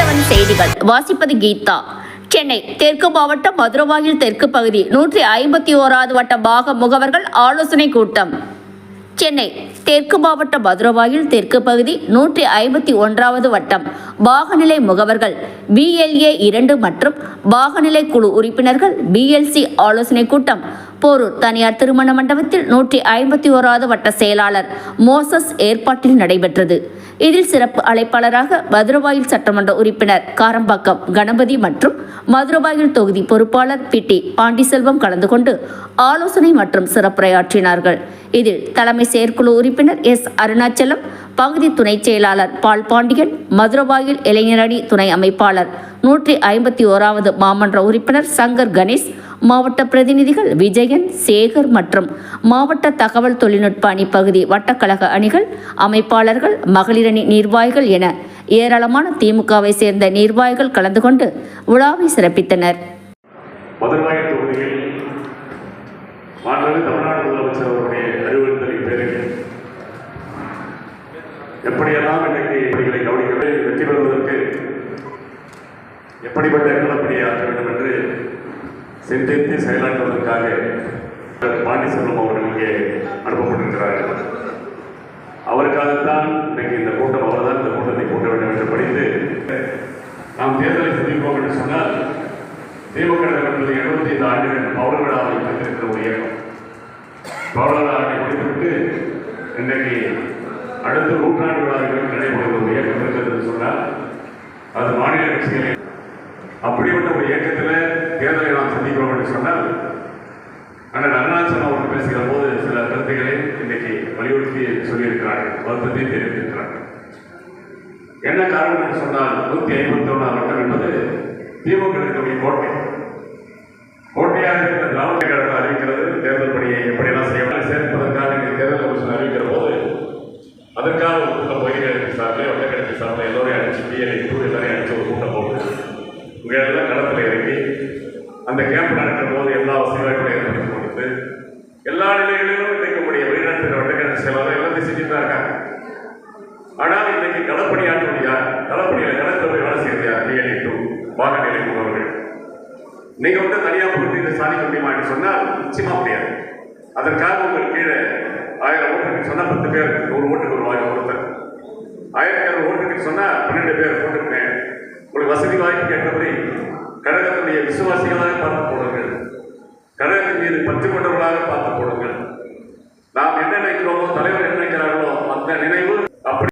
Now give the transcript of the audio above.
Seven செய்திகள். வாசிப்பது கீதா. சென்னை தெற்கு மாவட்டம் மதுரவாயில் தெற்கு பகுதி நூற்றி ஐம்பத்தி ஓராவது வட்ட பாக முகவர்கள் ஆலோசனை கூட்டம். சென்னை தெற்கு மாவட்ட மதுரவாயில் தெற்கு பகுதி நூற்றி ஐம்பத்தி ஒன்றாவது வட்டம் பாகநிலை முகவர்கள் பிஎல்ஏ இரண்டு மற்றும் பாகநிலை குழு உறுப்பினர்கள் பிஎல்சி ஆலோசனை கூட்டம் போரூர் தனியார் திருமண மண்டபத்தில் நூற்றி ஐம்பத்தி ஓராவது வட்ட செயலாளர் மோசஸ் ஏற்பாட்டில் நடைபெற்றது. இதில் சிறப்பு அழைப்பாளராக மதுரவாயில் சட்டமன்ற உறுப்பினர் காரம்பாக்கம் கணபதி மற்றும் மதுரவாயில் தொகுதி பொறுப்பாளர் பி டி பாண்டிசெல்வம் கலந்து கொண்டு ஆலோசனை மற்றும் சிறப்புரையாற்றினார்கள். இதில் தலைமை செயற்குழு உறுப்பினர் எஸ். அருணாச்சலம் பகுதி துணை செயலாளர் பால் பாண்டியன் மதுரவாயில் இளைஞரணி துணை அமைப்பாளர். நூற்றி ஐம்பத்தி ஓராவது மாமன்ற உறுப்பினர் சங்கர் கணேஷ் மாவட்ட பிரதிநிதிகள் விஜயன் சேகர் மற்றும் மாவட்ட தகவல் தொழில்நுட்ப அணி பகுதி வட்டக்கழக அணிகள் அமைப்பாளர்கள் மகளிரணி நிர்வாகிகள் என ஏராளமான திமுகவை சேர்ந்த நிர்வாகிகள் கலந்து கொண்டு விழாவை சிறப்பித்தனர். தமிழ்நாடு முதலமைச்சர் அவருடைய அறிவுறுத்தலின் பேரில் எப்படியெல்லாம் இன்றைக்கு இப்படிகளை கவனிக்கவே வெற்றி பெறுவதற்கு எப்படிப்பட்ட களப்பணியை ஆற்ற வேண்டும் என்று சிந்தித்து செயலாற்றுவதற்காக பாண்டிசெல்வம் அவர்கள் இங்கே அனுப்பப்பட்டிருக்கிறார்கள். அவருக்காகத்தான் இன்றைக்கு இந்த கூட்டம் அவர்தான் இந்த கூட்டத்தை கூட்ட வேண்டும் என்று படித்து நாம் தேர்தலை சந்திப்போம் என்று சொன்னால் திமுக நடந்தது எழுபத்தி ஐந்து ஆண்டுகள் பௌர விழாவை வைத்திருக்கிற ஒரு இயக்கம். பௌர விழாவை முடித்துவிட்டு இன்றைக்கு அடுத்த நூற்றாண்டு விழாவிற்கு நடைபெறும் ஒரு இயக்கம் இருக்கிறது சொன்னால் அது மாநில கட்சிகளே. அப்படிப்பட்ட ஒரு இயக்கத்தில் தேர்தலை நாம் சந்திக்கிறோம் என்று சொன்னால் அண்ணன் அருணாச்சலம் அவர்கள் பேசுகிற போது சில கருத்துக்களை இன்னைக்கு வலியுறுத்தி சொல்லியிருக்கிறார்கள் வருத்தத்தை தெரிவித்திருக்கிறார்கள். என்ன காரணம் என்று சொன்னால் நூற்றி ஐம்பத்தி ஒன்றாம் வட்டம் என்பது திமுக இருக்கக்கூடிய கோட்டை. கோட்டையாக இருக்கிற திராவிட கழகம் அறிவிக்கிறது தேர்தல் பணியை எப்படியெல்லாம் செய்ய சேர்ப்பதற்காக இங்கே தேர்தல் கமிஷன் அறிவிக்கிற போது அதற்காக ஒரு கூட்டம் பகுதிகளுக்கு சார்பில் வட்டக்கிழக்கு சார்பில் எல்லோரையும் அடிச்சு பிஎல்ஐ டூ எல்லாரையும் அடிச்சு ஒரு கூட்டம் போட்டு இங்கே எல்லாம் களத்தில் இறங்கி அந்த கேம்ப் நடக்கிற போது எல்லா வசதிகளையும் ஏற்படுத்தி கொடுத்து எல்லா நிலைகளிலும் இணைக்கக்கூடிய வெளிநாட்டு வட்டக்கிழக்கு செயலாளர் எல்லாம் செஞ்சுட்டு தான் இருக்காங்க. ஆனால் இன்னைக்கு களப்பணியாற்றுவது யார்? களப்பணியில் களத்தில் போய் வேலை செய்யறது யார்? பிஎல்இ டூ வாகநிலை முகவர்கள் நீங்கள் வந்து தனியாக போட்டு இதை சாதிக்க முடியுமா என்று சொன்னால் நிச்சயமாக முடியாது. அதற்காக உங்கள் கீழே ஆயிரம் ஓட்டுக்கு சொன்ன பத்து பேர் ஒரு ஓட்டுக்கு ஒரு வாய்ப்பு ஆயிரத்தி ஐநூறு ஓட்டுக்கு சொன்னால் பன்னெண்டு பேர் போட்டுக்கிட்டேன் உங்களுக்கு வசதி வாய்ப்பு கேட்டபடி கழகத்துடைய விசுவாசிகளாக பார்த்து போடுங்கள்